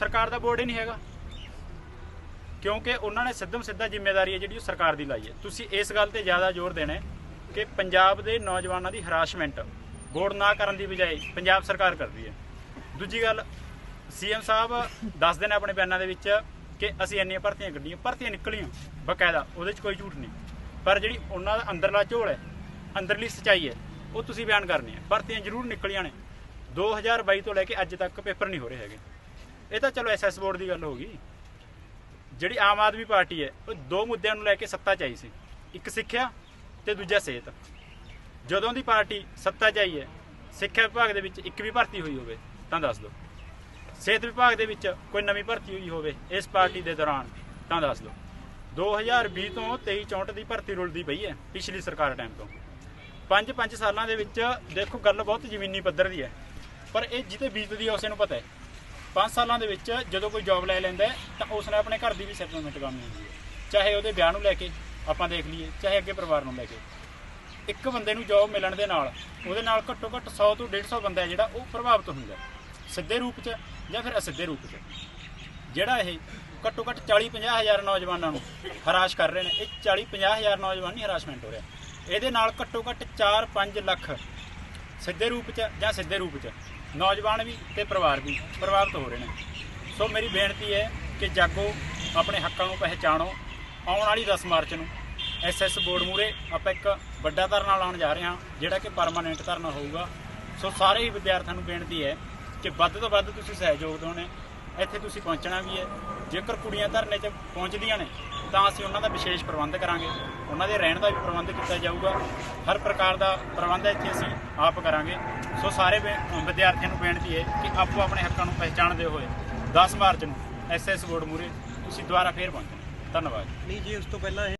ਸਰਕਾਰ ਦਾ ਬੋਰਡ ਹੀ ਨਹੀਂ ਹੈਗਾ। ਕਿਉਂਕਿ ਉਹਨਾਂ ਨੇ ਸਿੱਧਮ ਸਿੱਧਾ ਜ਼ਿੰਮੇਵਾਰੀ ਹੈ ਜਿਹੜੀ ਉਹ ਸਰਕਾਰ ਦੀ ਲਾਈ ਹੈ। ਤੁਸੀਂ ਇਸ ਗੱਲ ਤੇ ਜ਼ਿਆਦਾ ਜ਼ੋਰ ਦੇਣਾ ਹੈ ਕਿ ਪੰਜਾਬ ਦੇ ਨੌਜਵਾਨਾਂ ਦੀ ਹਰਾਸਮੈਂਟ ਬੋਰਡ ਨਾ ਕਰਨ ਦੀ ਬਜਾਏ ਪੰਜਾਬ ਸਰਕਾਰ ਕਰਦੀ ਹੈ। ਦੂਜੀ ਗੱਲ, ਸੀਐਮ ਸਾਹਿਬ ਦੱਸਦੇ ਨੇ ਆਪਣੇ ਬਿਆਨਾਂ ਦੇ ਵਿੱਚ ਕਿ ਅਸੀਂ ਇੰਨੀਆਂ ਭਰਤੀਆਂ ਕੱਢੀਆਂ, ਭਰਤੀਆਂ ਨਿਕਲੀਆਂ ਬਕਾਇਦਾ, ਉਹਦੇ 'ਚ ਕੋਈ ਝੂਠ ਨਹੀਂ। ਪਰ ਜਿਹੜੀ ਉਹਨਾਂ ਦਾ ਅੰਦਰਲਾ ਝੋਲ ਹੈ, ਅੰਦਰਲੀ ਸਚਾਈ ਹੈ, ਉਹ ਤੁਸੀਂ ਬਿਆਨ ਕਰਨੀ ਹੈ। ਭਰਤੀਆਂ ਜ਼ਰੂਰ ਨਿਕਲੀਆਂ ਨੇ। 2022 ਤੋਂ ਲੈ ਕੇ ਅੱਜ ਤੱਕ ਪੇਪਰ ਨਹੀਂ ਹੋ ਰਹੇ ਹੈਗੇ। ਇਹ ਤਾਂ ਚਲੋ ਐਸਐਸ ਬੋਰਡ ਦੀ ਗੱਲ ਹੋ ਗਈ। ਜਿਹੜੀ ਆਮ ਆਦਮੀ ਪਾਰਟੀ ਹੈ, ਉਹ ਦੋ ਮੁੱਦਿਆਂ ਨੂੰ ਲੈ ਕੇ ਸੱਤਾ 'ਚ ਆਈ ਸੀ। ਇੱਕ ਸਿੱਖਿਆ ਤੇ ਦੂਜਾ ਸਿਹਤ। ਜਦੋਂ ਦੀ ਪਾਰਟੀ ਸੱਤਾ 'ਚ ਆਈ ਹੈ, ਸਿੱਖਿਆ ਵਿਭਾਗ ਦੇ ਵਿੱਚ ਇੱਕ ਵੀ ਭਰਤੀ ਹੋਈ ਹੋਵੇ, ਤਾਂ ਦੱਸ ਦਿਓ। ਸਿਹਤ ਵਿਭਾਗ ਦੇ ਵਿੱਚ ਕੋਈ ਨਵੀਂ ਭਰਤੀ ਹੋਈ ਹੋਵੇ, ਇਸ ਪਾਰਟੀ ਦੇ ਦੌਰਾਨ, ਤਾਂ ਦੱਸ ਦਿਓ। 2020 ਤੋਂ 23 64 ਦੀ ਭਰਤੀ ਰੁਲਦੀ ਪਈ ਹੈ, ਪਿਛਲੀ ਸਰਕਾਰ ਟਾਈਮ ਤੋਂ। ਪੰਜ ਪੰਜ ਸਾਲਾਂ ਦੇ ਵਿੱਚ ਦੇਖੋ, ਗੱਲ ਬਹੁਤ ਜ਼ਮੀਨੀ ਪੱਧਰ ਦੀ ਹੈ। ਪਰ ਇਹ ਜਿੱਤੇ ਬੀਤਦੀ ਹੈ ਉਸੇ ਨੂੰ ਪਤਾ ਹੈ। 5 ਸਾਲਾਂ ਦੇ ਵਿੱਚ ਜਦੋਂ ਕੋਈ ਜੌਬ ਲੈ ਲੈਂਦਾ ਤਾਂ ਉਸ ਉਸਨੇ ਆਪਣੇ ਘਰ ਦੀ ਵੀ ਸੈਟਲਮੈਂਟ ਕਰਨੀ ਹੁੰਦੀ ਹੈ। ਚਾਹੇ ਉਹਦੇ ਵਿਆਹ ਨੂੰ ਲੈ ਕੇ ਆਪਾਂ ਦੇਖ ਲਈਏ, ਚਾਹੇ ਅੱਗੇ ਪਰਿਵਾਰ ਨੂੰ ਲੈ ਕੇ। ਇੱਕ ਬੰਦੇ ਨੂੰ ਜੌਬ ਮਿਲਣ ਦੇ ਨਾਲ, ਉਹਦੇ ਨਾਲ ਘੱਟੋ ਘੱਟ 100 ਤੋਂ 150 ਬੰਦਾ ਜਿਹੜਾ ਉਹ ਪ੍ਰਭਾਵਿਤ ਹੁੰਦਾ ਸਿੱਧੇ ਰੂਪ 'ਚ ਜਾਂ ਫਿਰ ਅਸਿੱਧੇ ਰੂਪ 'ਚ। ਜਿਹੜਾ ਇਹ ਘੱਟੋ ਘੱਟ 40 50 ਹਜ਼ਾਰ ਨੌਜਵਾਨਾਂ ਨੂੰ ਹਰਾਸ਼ ਕਰ ਰਹੇ ਨੇ, ਇਹ 40 50 ਹਜ਼ਾਰ ਨੌਜਵਾਨ ਨਹੀਂ ਹਰਾਸ਼ਮੈਂਟ ਹੋ ਰਿਹਾ। ਇਹਦੇ ਨਾਲ ਘੱਟੋ ਘੱਟ 4 5 ਲੱਖ ਸਿੱਧੇ ਰੂਪ 'ਚ ਜਾਂ ਸਿੱਧੇ ਰੂਪ 'ਚ। ਨੌਜਵਾਨ ਵੀ ਤੇ ਪਰਿਵਾਰ ਵੀ ਪ੍ਰਭਾਵਿਤ ਹੋ ਰਹੇ ਨੇ। ਸੋ ਮੇਰੀ ਬੇਨਤੀ ਹੈ ਕਿ ਜਾਗੋ, ਆਪਣੇ ਹੱਕਾਂ ਨੂੰ ਪਹਿਚਾਣੋ, ਆਉਣ ਵਾਲੀ 10 ਮਾਰਚ ਨੂੰ ਐਸਐਸ ਬੋਰਡ ਮੂਰੇ ਆਪਾਂ ਇੱਕ ਵੱਡਾ ਧਰਨਾ ਲਾਉਣ ਜਾ ਰਹੇ ਹਾਂ, ਜਿਹੜਾ ਕਿ ਪਰਮਾਨੈਂਟ ਧਰਨਾ ਹੋਊਗਾ। ਸੋ ਸਾਰੇ ਹੀ ਵਿਦਿਆਰਥੀਆਂ ਨੂੰ ਬੇਨਤੀ ਹੈ ਕਿ ਵੱਧ ਤੋਂ ਵੱਧ ਤੁਸੀਂ ਸਹਿਯੋਗ ਦਿਓ ਇੱਥੇ ਤੁਸੀਂ ਪਹੁੰਚਣਾ ਵੀ ਹੈ। ਜੇਕਰ ਕੁੜੀਆਂ ਧਰਨੇ 'ਚ ਪਹੁੰਚਦੀਆਂ ਨੇ ਤਾਂ ਅਸੀਂ ਉਹਨਾਂ ਦਾ ਵਿਸ਼ੇਸ਼ ਪ੍ਰਬੰਧ ਕਰਾਂਗੇ। ਉਹਨਾਂ ਦੇ ਰਹਿਣ ਦਾ ਵੀ ਪ੍ਰਬੰਧ ਕੀਤਾ ਜਾਊਗਾ। ਹਰ ਪ੍ਰਕਾਰ ਦਾ ਪ੍ਰਬੰਧ ਇੱਥੇ ਅਸੀਂ ਆਪ ਕਰਾਂਗੇ। ਸੋ ਸਾਰੇ ਵਿ- ਵਿਦਿਆਰਥੀਆਂ ਨੂੰ ਬੇਨਤੀ ਹੈ ਕਿ ਆਪੋ ਆਪਣੇ ਹੱਕਾਂ ਨੂੰ ਪਹਿਚਾਣਦੇ ਹੋਏ। 10 ਮਾਰਚ ਨੂੰ ਐਸਐਸ ਬੋਰਡ ਮੂਰੇ ਤੁਸੀਂ ਦੁਬਾਰਾ ਫੇਰ ਪਹੁੰਚਣਾ ਧੰਨਵਾਦ ਨਹੀਂ ਜੀ, ਉਸ ਤੋਂ ਪਹਿਲਾਂ ਇਹ